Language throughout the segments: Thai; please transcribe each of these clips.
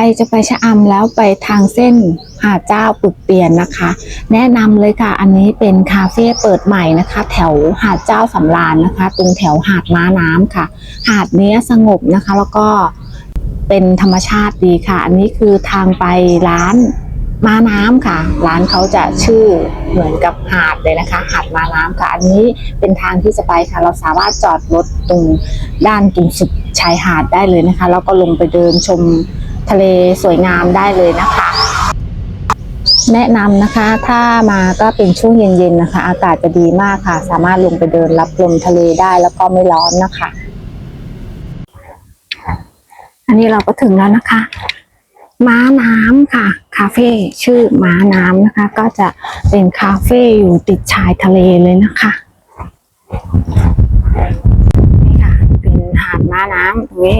รจะไปชะอำแล้วไปทางเส้นหาดเจ้าปึกเปลี่ยนนะคะ แนะนำเลยค่ะอันนี้เป็นคาเฟ่เปิดใหม่นะคะ แถวหาดเจ้าสำราญนะคะ ตรงแถวหาดม้าน้ำค่ะ หาดเนี้ยสงบนะคะ แล้วก็เป็นธรรมชาติดีค่ะ อันนี้คือทางไปร้านม้าน้ำค่ะ ร้านเขาจะชื่อเหมือนกับหาดเลยนะคะ หาดม้าน้ำค่ะ อันนี้เป็นทางที่จะไปค่ะ เราสามารถจอดรถตรงด้านตรงสุดชายหาดได้เลยนะคะ แล้วก็ลงไปเดินชม ทะเลสวยงามได้เลยนะคะ แนะนำนะคะถ้ามาก็เป็นช่วงเย็นๆนะคะ อากาศจะดีมากค่ะ สามารถลงไปเดินรับลมทะเลได้แล้วก็ไม่ร้อนนะคะ อันนี้เราก็ถึงแล้วนะคะ ม้าน้ำค่ะ คาเฟ่ชื่อม้าน้ำนะคะ ก็จะเป็นคาเฟ่อยู่ติดชายทะเลเลยนะคะนี่ค่ะ เป็นหาดม้าน้ำตรงนี้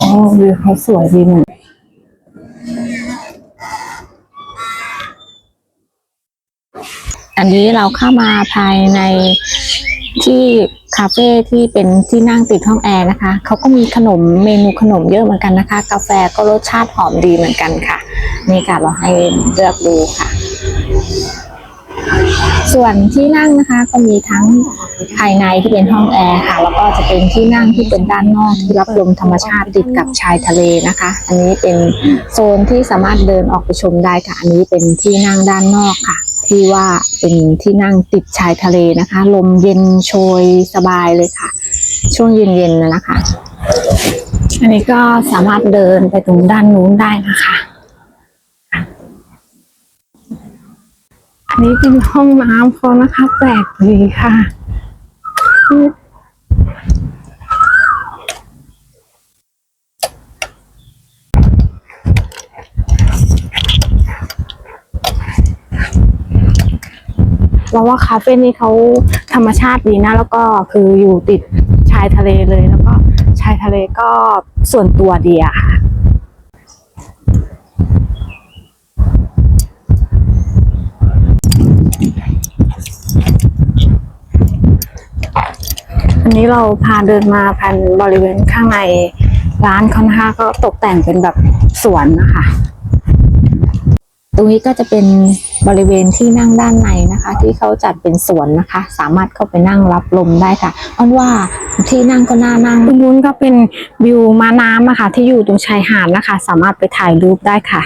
อ๋อวิวเขาสวยดีเหมือนอันนี้เราเข้ามาภายในที่คาเฟ่ที่เป็นที่นั่งติดห้องแอร์นะคะ เขาก็มีขนมเมนูขนมเยอะเหมือนกันนะคะ กาแฟก็รสชาติหอมดีเหมือนกันค่ะ นี่ค่ะเราให้เลือกดูค่ะ ส่วนที่นั่งนะคะก็มีทั้งภายในที่เป็นห้องแอร์ค่ะ แล้วก็จะเป็นที่นั่งที่เป็นด้านนอกที่รับลมธรรมชาติติดกับชายทะเลนะคะ อันนี้เป็นโซนที่สามารถเดินออกไปชมได้ค่ะ อันนี้เป็นที่นั่งด้านนอกค่ะ ที่ว่าเป็นที่นั่งติดชายทะเลนะคะ ลมเย็นโชยสบายเลยค่ะ ช่วงเย็นๆนะนะคะ อันนี้ก็สามารถเดินไปตรงด้านนู้นได้นะคะ อันนี้เป็นห้องน้ำเขานะคะ แปลกดีค่ะ เราว่าคาเฟ่นี้เขาธรรมชาติดีนะ แล้วก็คืออยู่ติดชายทะเลเลย แล้วก็ชายทะเลก็ส่วนตัวดีอะค่ะ อันนี้เราพาเดินมาภานบริเวณข้างในร้านเขานะคะก็ตกแต่งเป็นแบบสวนนะคะ ตรงนี้ก็จะเป็นบริเวณที่นั่งด้านในนะคะ ที่เขาจัดเป็นสวนนะคะ สามารถเข้าไปนั่งรับลมได้ค่ะอ้อนว่าที่นั่งก็น่านั่งตรงนู้นก็เป็นวิวม้าน้ำนะคะที่อยู่ตรงชายหาดนะคะ สามารถไปถ่ายรูปได้ค่ะ